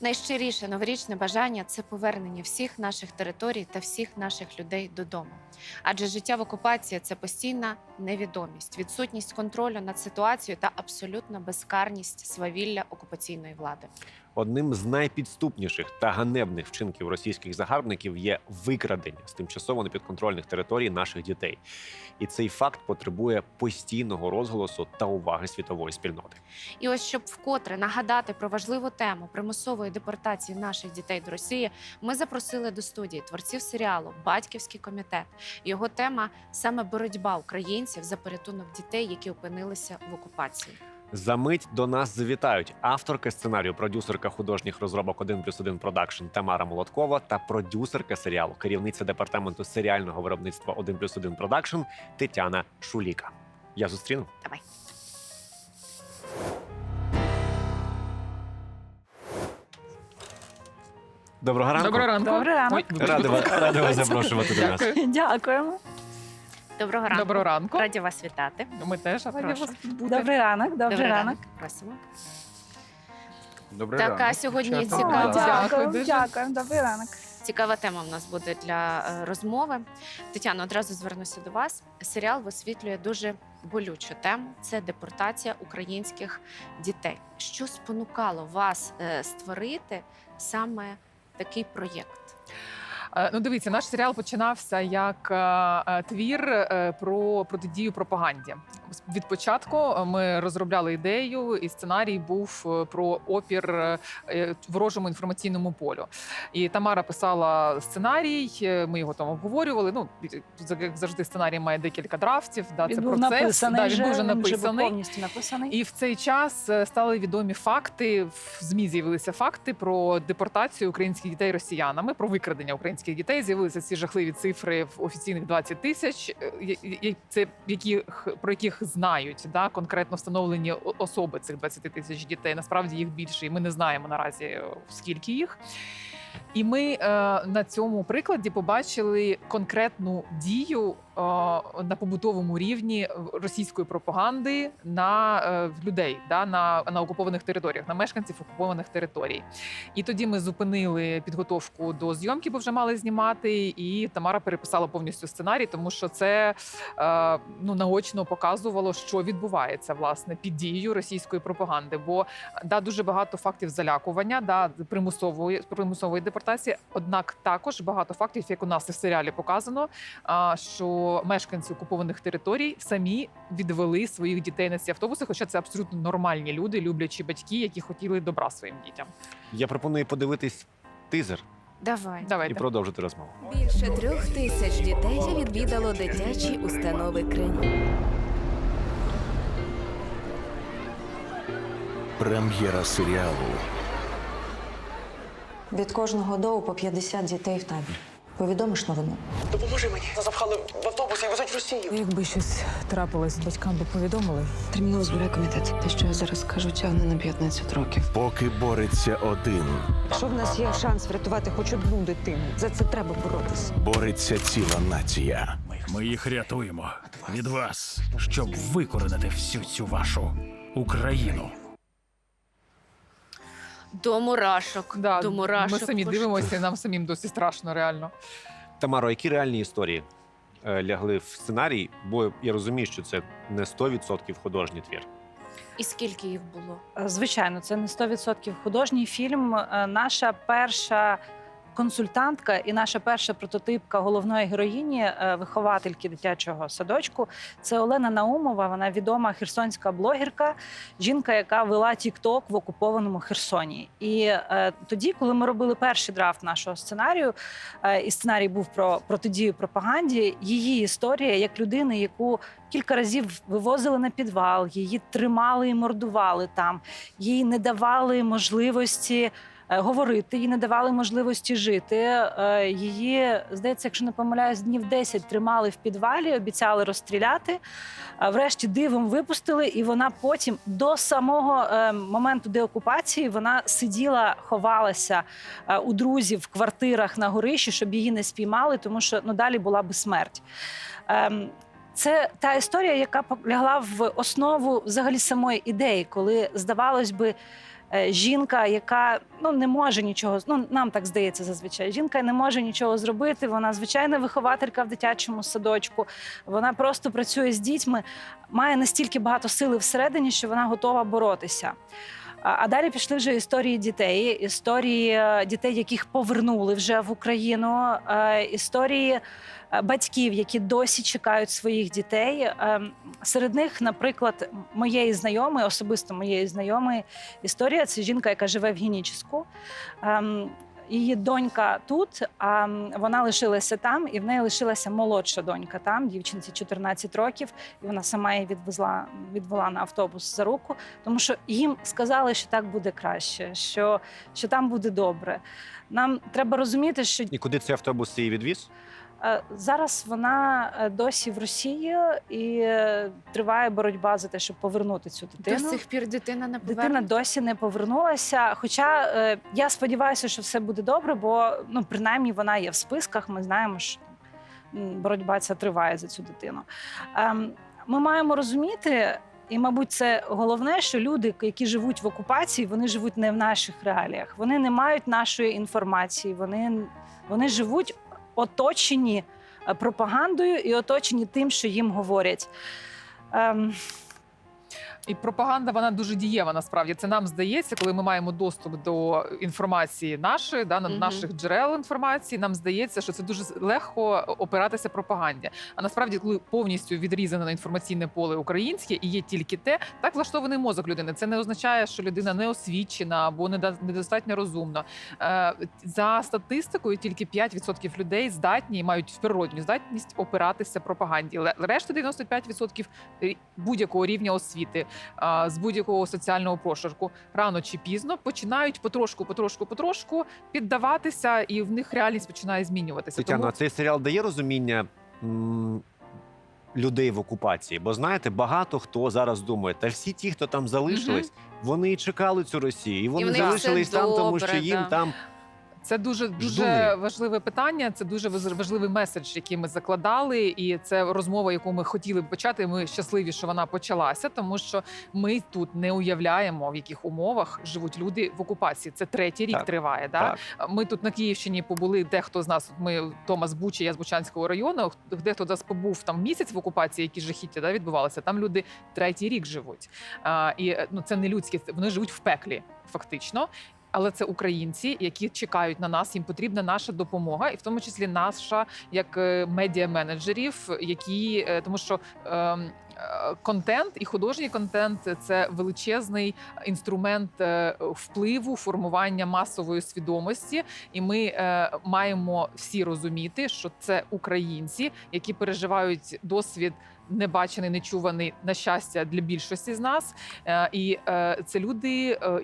Найщиріше новорічне бажання це повернення всіх наших територій та всіх наших людей додому. Адже життя в окупації це постійна невідомість, відсутність контролю над ситуацією та абсолютна безкарність свавілля окупаційної влади. Одним з найпідступніших та ганебних вчинків російських загарбників є викрадення з тимчасово непідконтрольних територій наших дітей. І цей факт потребує постійного розголосу та уваги світової спільноти. І ось щоб вкотре нагадати про важливу тему примусової депортації наших дітей до Росії, ми запросили до студії творців серіалу Батьківський комітет. Його тема саме боротьба українців за порятунок дітей, які опинилися в окупації. За мить до нас завітають авторка сценарію, продюсерка художніх розробок 1 плюс 1 продакшн Тамара Молоткова та продюсерка серіалу, керівниця департаменту серіального виробництва 1 плюс 1 продакшн Тетяна Шуліка. Я зустріну. Давай. Доброго ранку. Доброго ранку. Добрий ранок. Ой. Радий вас, радий вас запрошувати до нас. Дякуємо. Доброго ранку. Доброго ранку. Раді вас вітати. Ми теж Прошу. Добрий ранок, добрий, ранок. Просимо. Добрий Така ранок. сьогодні Дівчата. цікава. О, Дякую дякую, дякую, добрий ранок. Цікава тема в нас буде для е, розмови. Тетяно, одразу звернуся до вас. Серіал висвітлює дуже болючу тему: це депортація українських дітей. Що спонукало вас е, створити саме такий проєкт? Е, Ну, дивіться, наш серіал починався як е, е, твір про протидію пропаганді. Від початку е, ми розробляли ідею, і сценарій був е, про опір е, ворожому інформаційному полю. І Тамара писала сценарій. Ми його там обговорювали. Ну як завжди, сценарій має декілька драфтів. Да, це процес. написаний да, він був вже написаний. повністю написаний. І в цей час стали відомі факти. В змі з'явилися факти про депортацію українських дітей росіянами, про викрадення українських дітей. З'явилися ці жахливі цифри в офіційних 20 тисяч. Це яких про яких знають да конкретно встановлені особи цих 20 тисяч дітей. Насправді їх більше, і ми не знаємо наразі е, скільки їх. І ми е, на цьому прикладі побачили конкретну дію е, на побутовому рівні російської пропаганди на е, людей, да, на, на окупованих територіях, на мешканців окупованих територій. І тоді ми зупинили підготовку до зйомки, бо вже мали знімати. І Тамара переписала повністю сценарій, тому що це е, ну наочно показувало, що відбувається власне під дією російської пропаганди. Бо да, дуже багато фактів залякування, да, примусової примусової депортації. Однак також багато фактів, як у нас і в серіалі показано, що мешканці окупованих територій самі відвели своїх дітей на ці автобуси, хоча це абсолютно нормальні люди, люблячі батьки, які хотіли добра своїм дітям. Я пропоную подивитись тизер Давай. і продовжити розмову. Більше трьох тисяч дітей відвідало дитячі установи Криму. Прем'єра серіалу Від кожного доу по 50 дітей в табір. Повідомиш новину? Допоможи мені. Нас запхали в автобус і везуть в Росію. Якби щось трапилось, батькам би повідомили. Терміново збирай комітет. Те, що я зараз скажу, тягне на 15 років. поки бореться один, Якщо в нас є шанс врятувати хоч одну дитину, за це треба боротися. бореться ціла нація. Ми їх рятуємо від вас, щоб викоренити всю цю вашу Україну. До мурашок. Да, До мурашок. ми самі Пош- дивимося, і нам самим досі страшно, реально. Тамаро, які реальні історії е, лягли в сценарій? Бо я розумію, що це не 100% художній твір. І скільки їх було? Е, Звичайно, це не 100% художній фільм. Е, Наша перша консультантка і наша перша прототипка головної героїні, е, виховательки дитячого садочку, це Олена Наумова. Вона відома херсонська блогерка, жінка, яка вела Тік-Ток в окупованому Херсоні. І е, тоді, коли ми робили перший драфт нашого сценарію, е, і сценарій був про протидію пропаганді, її історія як людини, яку кілька разів вивозили на підвал, її тримали і мордували там, їй не давали можливості. Е, Говорити, їй не давали можливості жити. Е, Її, здається, якщо не помиляюсь, днів 10 тримали в підвалі, обіцяли розстріляти. Врешті дивом випустили, і вона потім до самого е, моменту деокупації вона сиділа, ховалася е, у друзів в квартирах на горищі, щоб її не спіймали, тому що ну далі була би смерть. Ем, це та історія, яка лягла в основу взагалі самої ідеї, коли здавалось би. Е, жінка, яка ну не може нічого ну нам так здається зазвичай. Жінка не може нічого зробити. Вона звичайна вихователька в дитячому садочку. Вона просто працює з дітьми, має настільки багато сили всередині, що вона готова боротися. А далі пішли вже історії дітей, історії е, дітей, яких повернули вже в Україну, е, історії е, батьків, які досі чекають своїх дітей. Ем, Серед них, наприклад, моєї знайомої, особисто моєї знайомої історія це жінка, яка живе в Геніческу. Її донька тут, а вона лишилася там, і в неї лишилася молодша донька там, дівчинці 14 років, і вона сама її відвезла, відвела на автобус за руку, тому що їм сказали, що так буде краще, що, що там буде добре. Нам треба розуміти, що І куди цей автобус її відвіз? Е, Зараз вона е, досі в Росії і триває боротьба за те, щоб повернути цю До дитину. сих пір дитина не Дитина досі не повернулася. Хоча е, я сподіваюся, що все буде добре, бо ну принаймні вона є в списках. Ми знаємо, що боротьба ця триває за цю дитину. Ем, ми маємо розуміти. І, мабуть, це головне, що люди, які живуть в окупації, вони живуть не в наших реаліях. Вони не мають нашої інформації. Вони, вони живуть оточені е, пропагандою і оточені тим, що їм говорять. Ем, І пропаганда вона дуже дієва. Насправді це нам здається, коли ми маємо доступ до інформації нашої, да на Мгм. наших джерел інформації. Нам здається, що це дуже легко опиратися пропаганді. А насправді, коли повністю відрізане на інформаційне поле українське і є тільки те, так влаштований мозок людини. Це не означає, що людина не освічена або недостатньо розумна. Е, За статистикою, тільки 5% людей здатні мають природню здатність опиратися пропаганді. Решта 95% будь-якого рівня освіти, з будь-якого соціального прошарку рано чи пізно починають потрошку, потрошку, потрошку піддаватися, і в них реальність починає змінюватися. Тетяно, Тому а цей серіал дає розуміння людей в окупації? Бо знаєте, багато хто зараз думає, та всі ті, хто там залишились, вони чекали цю Росію, і вони них залишились там, тому що їм да. там Це дуже дуже важливе питання. Це дуже важ- важливий меседж, який ми закладали, і це розмова, яку ми хотіли б почати. Ми щасливі, що вона почалася, тому що ми тут не уявляємо, в яких умовах живуть люди в окупації. Це третій рік Так, триває. Да? так. Ми тут на Київщині побули. Дехто з нас, ми Тома з Бучі, я з Бучанського району. Дехто з нас побув там місяць в окупації, які жахіття да, відбувалися. Там люди третій рік живуть. А, і ну це не людське, вони живуть в пеклі, фактично. Але це українці, які чекають на нас. Їм потрібна наша допомога, і в тому числі наша як е, медіа-менеджерів, які е, тому що. ем, е, Контент і художній контент це величезний інструмент е, впливу, формування масової свідомості, і ми е, маємо всі розуміти, що це українці, які переживають досвід небачений, нечуваний на щастя для більшості з нас. Е, І е, це люди, е,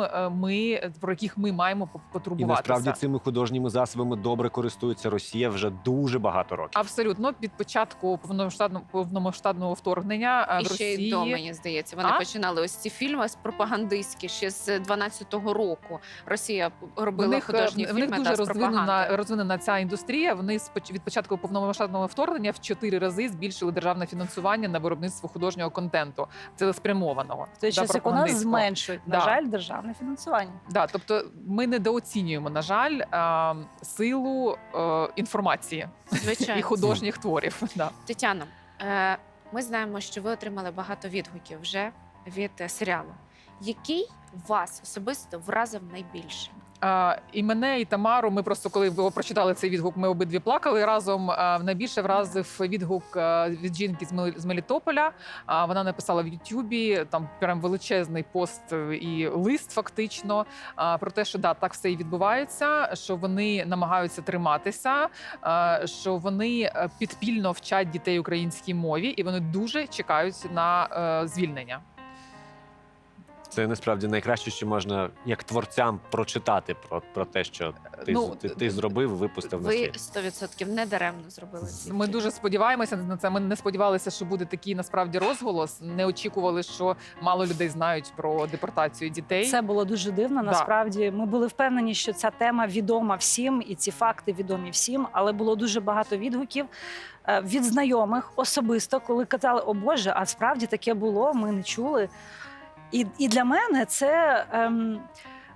е, ми про яких ми маємо по- і потурбуватися. насправді цими художніми засобами добре користується Росія вже дуже багато років. Абсолютно від початку повномасштабного повномасштабного вторгнення І в ще й до, мені здається. Вони А? починали ось ці фільми з пропагандистські ще з 12-го року. Росія в робила них, художні в фільми них дуже та розвинена, розвинена ця індустрія. Вони від початку повномасштабного вторгнення в чотири рази збільшили державне фінансування на виробництво художнього контенту, цілеспрямованого. да, час як у нас зменшують, на жаль, державне фінансування. Да, тобто ми недооцінюємо, на жаль, е, силу е, інформації Звичайно. і художніх творів. Да. Тетяно, е, ми знаємо, що ви отримали багато відгуків вже від е, серіалу. Який вас особисто вразив найбільше? І мене, і Тамару. Ми просто коли ви прочитали цей відгук, ми обидві плакали разом. Найбільше вразив відгук від жінки з Мел- Мелітополя. Вона написала в Ютубі там прям величезний пост і лист, фактично, про те, що да, так все і відбувається. Що вони намагаються триматися, що вони е, підпільно вчать дітей українській мові, і вони дуже чекають на е, звільнення. Це насправді найкраще, що можна як творцям прочитати про, про те, що ти, Ну, ти, ти зробив, випустив на Ви світ. 100% не даремно зробили ці Ми дуже сподіваємося на це. Ми не сподівалися, що буде такий насправді розголос. Не очікували, що мало людей знають про депортацію дітей. Це було дуже дивно. Да. Насправді, ми були впевнені, що ця тема відома всім, і ці факти відомі всім. Але було дуже багато відгуків е, від знайомих особисто, коли казали, о Боже, а справді таке було, ми не чули. І, і для мене це. Ем,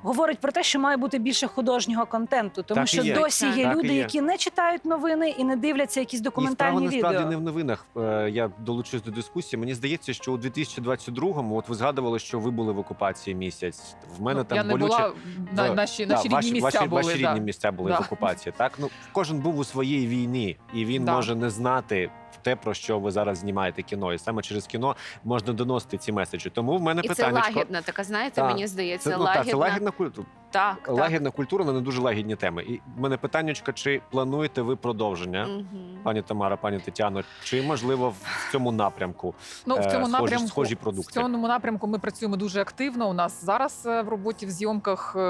Говорить про те, що має бути більше художнього контенту, тому Так що є. досі є Так люди, є. які не читають новини і не дивляться якісь І справа документальні насправді не в новинах. Е, Я долучусь до дискусії. Мені здається, що у 2022-му, от ви згадували, що ви були в окупації місяць. В мене Ну, там я не болюче... була на наші, Да, наші рідні ваші, місця ваші, були. ваші да. рідні місця були Да. в окупації. Так ну кожен був у своїй війні, і він Да. може не знати те, про що ви зараз знімаєте кіно. І саме через кіно можна доносити ці меседжі. Тому в мене І це питання. лагідна, така знаєте, Так. мені здається, Це, ну, лагідна. так, це лагідна культура. Так, так. Лагідна культура, але не дуже лагідні теми. І в мене питаннячка, чи плануєте ви продовження, Мгм. пані Тамара, пані Тетяно, чи можливо в цьому напрямку? Ну, в е, цьому схожі- напрямку схожі В продукти? цьому напрямку ми працюємо дуже активно. У нас зараз е, в роботі в зйомках е,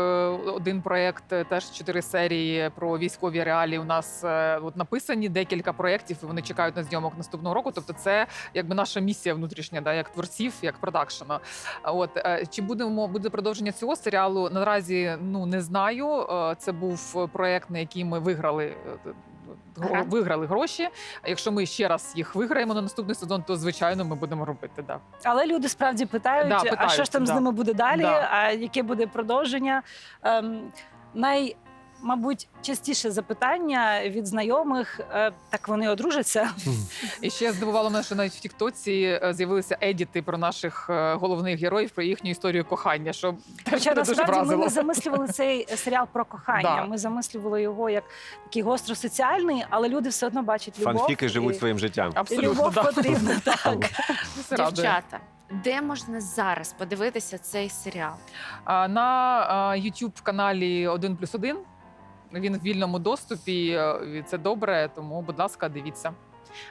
один проект, е, теж чотири серії про військові реалії. У нас е, от написані декілька проєктів, і вони чекають на зйомок наступного року. Тобто, це якби наша місія внутрішня, да, як творців, як продакшена. От е, чи будемо буде продовження цього серіалу? Наразі ну не знаю. Е, Це був проект, на який ми виграли. е, Грант? Виграли гроші. Якщо ми ще раз їх виграємо на наступний сезон, то звичайно ми будемо робити. Да. Але люди справді питають, Да, а що ж там з ними буде далі, Да. а яке буде продовження. Ем, най, мабуть, частіше запитання від знайомих, е, так вони одружаться. І ще здивувало мене, що навіть в Тіктоці е, з'явилися едіти про наших е, головних героїв, про їхню історію кохання, що теж Хоча мене дуже насправді ми вразило. не замислювали цей серіал про кохання. Да. Ми замислювали його як такий гостросоціальний, але люди все одно бачать любов. Фанфіки живуть і, своїм життям. і Абсолютно, любов да. потрібна. Так. Це радує. Дівчата, де можна зараз подивитися цей серіал? А, На youtube каналі 1 плюс 1 він в вільному доступі. е, і Це добре, тому, будь ласка, дивіться.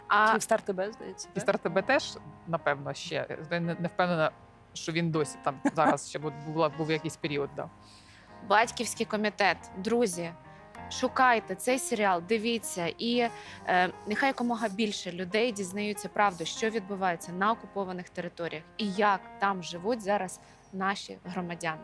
А Київстар тебе здається. І так? стар тебе теж, напевно, ще. Я Не, не впевнена, що він досі там зараз ще був, була- був якийсь період. Да. батьківський комітет, друзі. Шукайте цей серіал, дивіться, і е, нехай якомога більше людей дізнаються правду, що відбувається на окупованих територіях і як там живуть зараз наші громадяни.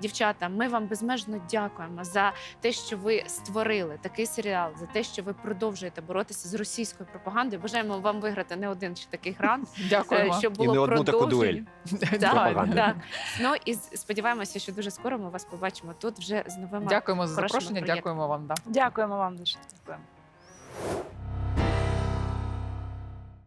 Дівчата, ми вам безмежно дякуємо за те, що ви створили такий серіал, за те, що ви продовжуєте боротися з російською пропагандою. Бажаємо вам виграти не один ще такий грант, е, Дякуємо. щоб І не одну таку дуель. Так, так. Ну і сподіваємося, що дуже скоро ми вас побачимо тут вже з новими Дякуємо за запрошення, дякуємо вам. Да. Дякуємо вам дуже. Дякуємо.